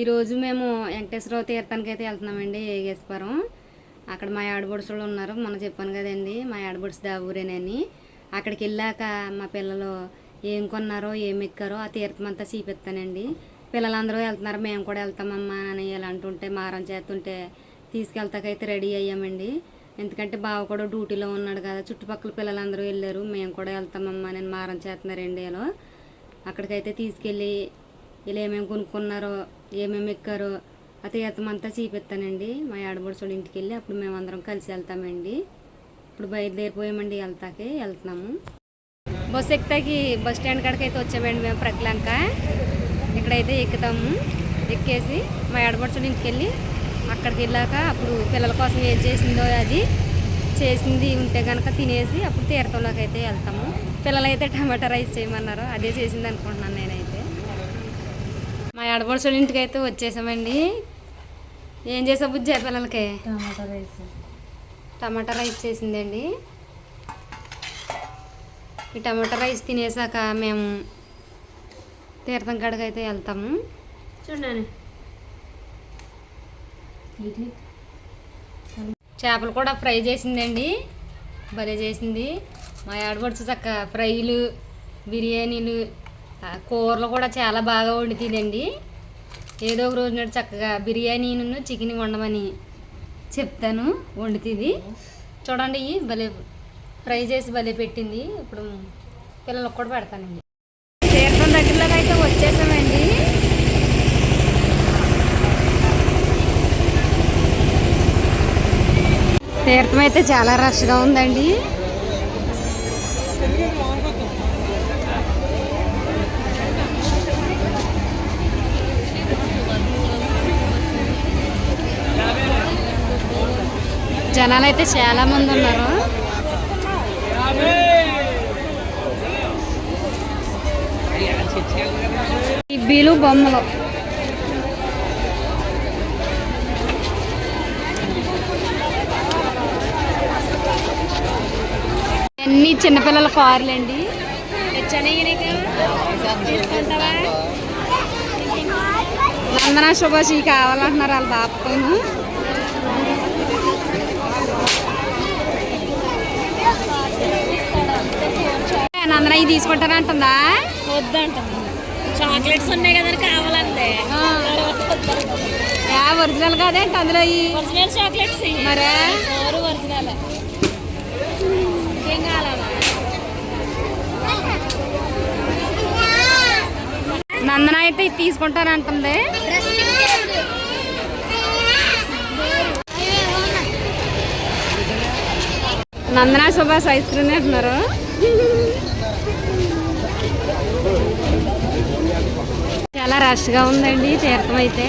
ఈరోజు మేము వెంకటేశ్వర తీర్థానికి అయితే వెళ్తున్నామండి ఏగేశ్వరం. అక్కడ మా ఆడబడుసులు ఉన్నారు. మొన్న చెప్పాను కదండి మా ఆడబడుసు దావూరేనని అక్కడికి వెళ్ళాక మా పిల్లలు ఏం కొన్నారో ఏం ఎక్కారో ఆ తీర్థం అంతా చూపిస్తానండి. పిల్లలందరూ వెళ్తున్నారు. మేము కూడా వెళ్తామమ్మా అని ఇలా అంటుంటే మారం చేస్తుంటే తీసుకెళ్తాకైతే రెడీ అయ్యామండి. ఎందుకంటే బావ కూడా డ్యూటీలో ఉన్నాడు కదా చుట్టుపక్కల పిల్లలందరూ వెళ్ళారు. మేము కూడా వెళ్తామమ్మా నేను మారం చేస్తున్నారండి ఇలా అక్కడికైతే తీసుకెళ్ళి ఇలా ఏమేమి కొనుక్కున్నారో ఏమేమి ఎక్కారో ఆ తీర్థం అంతా చూపిస్తానండి. మా ఆడబడుచుడు ఇంటికి వెళ్ళి అప్పుడు మేము అందరం కలిసి వెళ్తామండి. ఇప్పుడు బయలుదేరిపోయామండి వెళ్తాకి వెళ్తున్నాము బస్సు ఎక్కుతాకి బస్ స్టాండ్ కాడికి అయితే వచ్చామండి మేము ప్రక్లంక ఇక్కడైతే ఎక్కుతాము. ఎక్కేసి మా ఆడబడుచుడు ఇంటికి వెళ్ళి అక్కడికి వెళ్ళాక అప్పుడు పిల్లల కోసం ఏం చేసిందో అది చేసింది ఉంటే కనుక తినేసి అప్పుడు తీర్థంలోకి అయితే వెళ్తాము. పిల్లలైతే టమాటా రైస్ చేయమన్నారు అదే చేసింది అనుకుంటున్నాను మా ఆడపడుచుల ఇంటికి అయితే వచ్చేసామండి. ఏం చేసా బుజ్జా పిల్లలకి? టమాటా రైస్. టమాటా రైస్ చేసిందండి. ఈ టమాటా రైస్ తినేసాక మేము తీర్థం కాడికి అయితే వెళ్తాము. చూడండి. చేపలు కూడా ఫ్రై చేసిందండి. భలే చేసింది. మా ఆడపడుచు చక్క ఫ్రైలు బిర్యానీలు కూరలు కూడా చాలా బాగా వండుతుందండి ఏదో ఒక రోజు నాడు చక్కగా బిర్యానీను చికెన్ వండమని చెప్తాను వండుతుంది చూడండి భలే ఫ్రై చేసి భలే పెట్టింది. ఇప్పుడు పిల్లలకు కూడా పెడతానండి. తీర్థం దగ్గరలోకి అయితే వచ్చేసామండి. తీర్థం అయితే చాలా రష్గా ఉందండి. జనాలు అయితే చాలా మంది ఉన్నారు. ఇబ్బీలు బొమ్మలు. అన్ని చిన్నపిల్లల కార్లండి. నందన శుభాషి కావాలంటున్నారు వాళ్ళ బాపను నందన ఇది తీసుకుంటానంటుందా వద్దంట చాక్లెట్స్ ఉన్నాయి కదా కావాలంటే. ఒరిజినల్ కాదేంటి అందులో ఒరిజినల్ చాక్లెట్స్. మరే? ఒరిజినల్. ఇంకేం కావాలా? నందన అయితే ఇది తీసుకుంటానంటుంది నందన సుభాష్ ఐస్ క్రీమ్ తింటున్నారు చాలా రష్గా ఉందండి తీర్థం అయితే.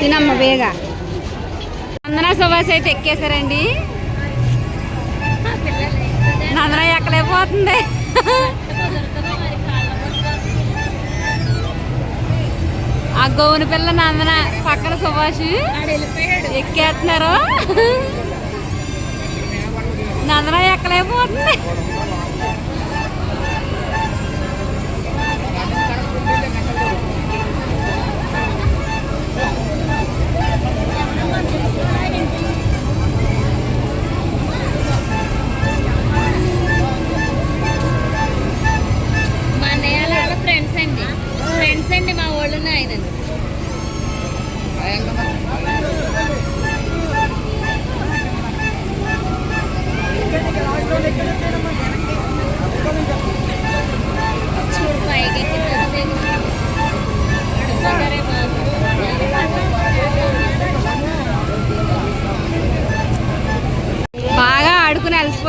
తినమ్మ వేగ నందన సుభాష్ అయితే ఎక్కేశారండి. నందన ఎక్కలేకపోతుంది. గోవుని పిల్ల నందన పక్కన సుభాష్ ఎక్కేస్తున్నారు. నందన ఎక్కలేకపోతుంది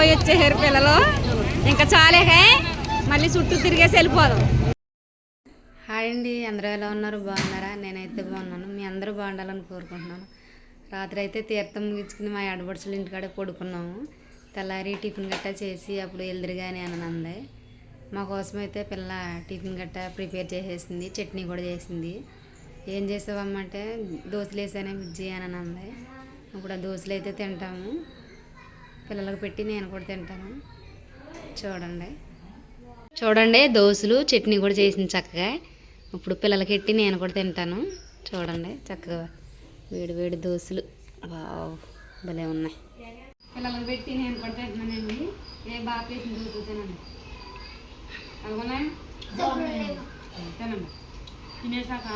పోయి వచ్చేసారు పిల్లలు. ఇంకా చాలే మళ్ళీ చుట్టూ తిరిగేసి వెళ్ళిపోదాం. హాయ్ అండి అందరూ ఎలా ఉన్నారు? బాగున్నారా? నేనైతే బాగున్నాను. మీ అందరూ బాగుండాలని కోరుకుంటున్నాను. రాత్రి అయితే తీర్థం ముగించుకుని మా ఆడపడుచుల ఇంటికాడే పడుకున్నాము. తెల్లారి టిఫిన్ గట్టా చేసి అప్పుడు ఎల్దిరిగానే అని అంది. మా కోసం అయితే పిల్ల టిఫిన్ గట్టా ప్రిపేర్ చేసేసింది చట్నీ కూడా చేసింది. ఏం చేసావమ్మంటే దోశలు వేసానే బుజ్జి అని అంది. ఇప్పుడు ఆ దోశలు అయితే తింటాము. పిల్లలకు పెట్టి నేను కూడా తింటాను. చూడండి. చూడండి దోశలు చట్నీ కూడా చేసింది చక్కగా. ఇప్పుడు పిల్లలకి ఎట్టి నేను కూడా తింటాను. చూడండి చక్కగా వేడి వేడి దోశలు. వావ్ భలే ఉన్నాయి. పిల్లలకు పెట్టి నేను కూడా తింటున్నానండి. ఏ బాగా చేసిన దోశలు తినండి. అలాగనే తినండి. తినేసాక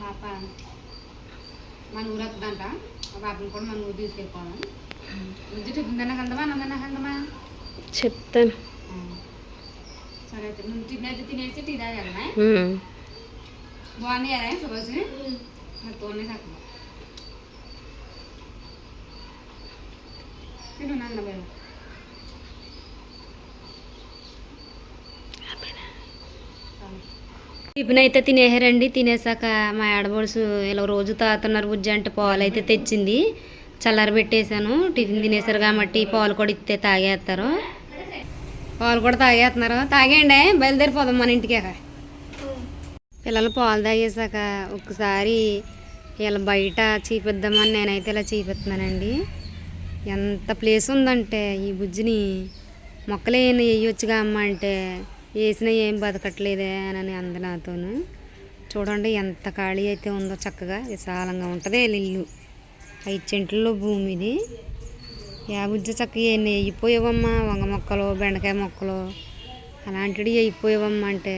పాప మన ఊరు పాపని కూడా మన తీసుకెళ్ళిపోవాలి. బుజ్జి టిఫిన్ కందమా అన్నం కందమా చెప్తాను సరే అయితే టిఫిన్ అయితే తినేసి టీ తాగలనా బాగున్నాయి కదా సుభాష్? నాకు తోనే సాకు తిను నాన్న టిఫిన్ అయితే తినేసారండి. తినేసాక మా ఆడబడుసు ఇలా రోజు తాగుతున్నారు బుజ్జి అంటే పాలు అయితే తెచ్చింది. చల్లారి పెట్టేశాను. టిఫిన్ తినేసారు కాబట్టి పాలు కూడా ఇస్తే తాగేస్తారు పాలు కూడా తాగేస్తున్నారు తాగేయండి. బయలుదేరిపోదాం మన ఇంటికి పిల్లలు పాలు తాగేసాక ఒక్కసారి ఇలా బయట చీపిద్దామని నేనైతే ఇలా చీపిస్తున్నానండి ఎంత ప్లేస్ ఉందంటే ఈ బుజ్జిని మొక్కలు ఏమైనా వేయొచ్చుగా అమ్మ అంటే వేసినా ఏం బతకట్లేదే అని అంది నాతోను. చూడండి ఎంత ఖాళీ అయితే ఉందో చక్కగా విశాలంగా ఉంటుంది ఇల్లు ఐదు చెంట్లలో భూమి ఇది. యా చక్కగా వేయిపోయావమ్మా వంగ మొక్కలు బెండకాయ మొక్కలు. అలాంటివి వేయిపోయావమ్మా అంటే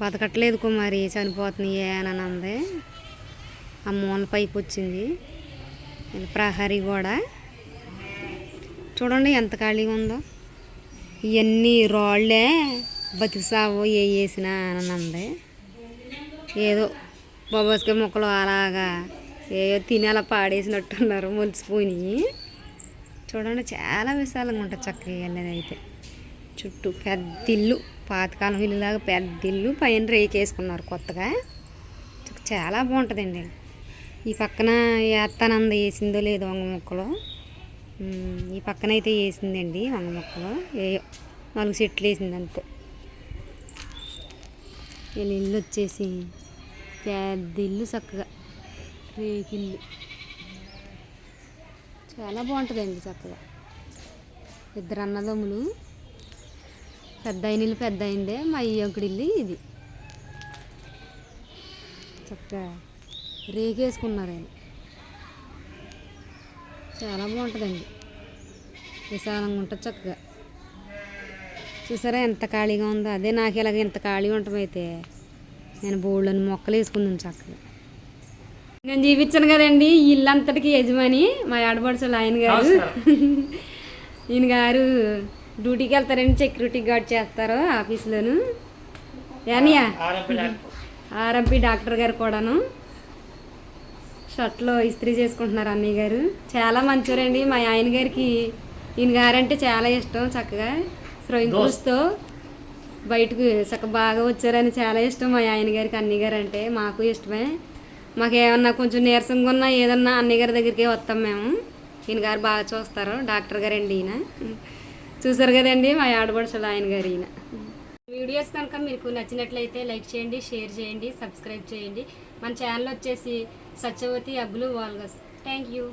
బతకట్లేదు కుమారి చనిపోతున్నాయి అని అంది. ఆ మూల పైపు వచ్చింది. ప్రహరీ కూడా చూడండి ఎంత ఖాళీగా ఉందో. ఇవన్నీ రాళ్ళే బతికిసావు ఏ వేసినా అని అంది ఏదో బొబ్బస్కాయ మొక్కలు అలాగా ఏదో తిని అలా పాడేసినట్టున్నారు మొలిసిపోయినాయి చూడండి చాలా విశాలంగా ఉంటుంది చక్కగా వెళ్ళేది అయితే. చుట్టూ పెద్ద ఇల్లు పాతకాలం ఇల్లులాగా పెద్ద ఇల్లు పైన రేకేసుకున్నారు కొత్తగా. చాలా బాగుంటుందండి. ఈ పక్కన ఏత్తానంద వేసిందో లేదో మొక్కలు. ఈ పక్కన అయితే వేసిందండి వంగ మొక్కలు. ఏ నాలుగు చెట్లు వేసింది అంతే. వీళ్ళ ఇల్లు వచ్చేసి పెద్ద ఇల్లు చక్కగా రేకిల్లు చాలా బాగుంటుందండి చక్కగా. ఇద్దరు అన్నదమ్ములు. పెద్ద అయిన ఇల్లు పెద్ద అయిందే మా అయ్యంకుడి ఇల్లు ఇది. చక్కగా రేగేసుకున్నారు ఆయన. చాలా బాగుంటుందండి. విశాలంగా ఉంటుంది చక్కగా. చూసారా ఎంత ఖాళీగా ఉందో? అదే నాకు ఇలాగ ఎంత ఖాళీ ఉండమైతే నేను బోళ్ళని మొక్కలు వేసుకున్నాను చక్కగా. నేను చూపించాను కదండి ఈ ఇల్లు అంతటికి యజమాని మా ఆడపడుచులు ఆయన గారు. ఈయన గారు డ్యూటీకి వెళ్తారండి సెక్యూరిటీ గార్డ్ చేస్తారు ఆఫీస్లోను. యానియా? ఆర్ఎంపీ డాక్టర్ గారు కూడాను. షర్ట్లో ఇస్త్రీ చేసుకుంటున్నారు అన్నయ్య గారు. చాలా మంచివారండి మా ఆయన గారికి ఈయన గారంటే చాలా ఇష్టం చక్కగా. స్ప్రింక్లర్స్తో బయటకు చక్క బాగా వచ్చారని చాలా ఇష్టం మా ఆయన గారికి అన్నయ్య గారు అంటే. మాకు ఇష్టమే. మాకు ఏమన్నా కొంచెం నీరసంగా ఉన్నా ఏదన్నా అన్నయ్య గారి దగ్గరికే వస్తాం మేము. ఈయన గారు బాగా చూస్తారు. డాక్టర్ గారండి ఈయన. చూసారు కదండి మా ఆడపడుచులు ఆయన గారు ఈయన. వీడియోస్ కనుక మీకు నచ్చినట్లయితే లైక్ చేయండి షేర్ చేయండి సబ్స్క్రైబ్ చేయండి. మన ఛానల్ వచ్చేసి Satyavati Abbulu vlogs thank you